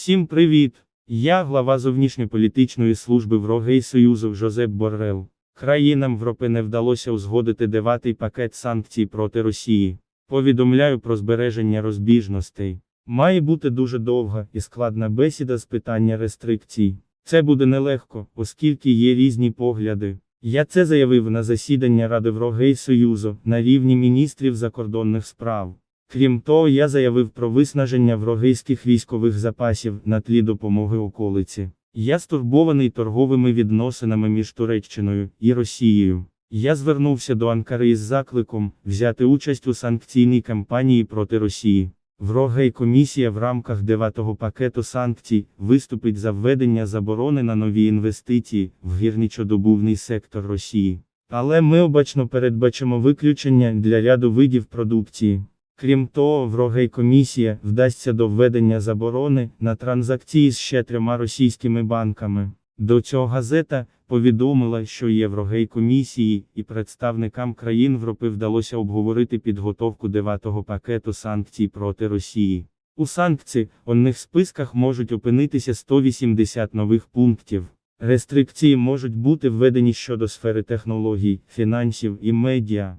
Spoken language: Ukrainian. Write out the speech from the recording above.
Всім привіт! Я глава зовнішньополітичної служби Врогей Союзу Жозеп Боррел. Країнам Європи не вдалося узгодити дев'ятий пакет санкцій проти Росії. Повідомляю про збереження розбіжностей. Має бути дуже довга і складна бесіда з питання рестрикцій. Це буде нелегко, оскільки є різні погляди. Я це заявив на засідання Ради Врогей Союзу на рівні міністрів закордонних справ. Крім того, я заявив про виснаження врогейських військових запасів на тлі допомоги околиці. Я стурбований торговими відносинами між Туреччиною і Росією. Я звернувся до Анкари із закликом взяти участь у санкційній кампанії проти Росії. Врогей комісія в рамках дев'ятого пакету санкцій виступить за введення заборони на нові інвестиції в гірничодобувний сектор Росії. Але ми обачно передбачимо виключення для ряду видів продукції. Крім того, Врогей комісія вдасться до введення заборони на транзакції з ще трьома російськими банками. До цього газета повідомила, що Єврогей комісії і представникам країн Європи вдалося обговорити підготовку дев'ятого пакету санкцій проти Росії. У санкційних списках можуть опинитися 180 нових пунктів. Рестрикції можуть бути введені щодо сфери технологій, фінансів і медіа.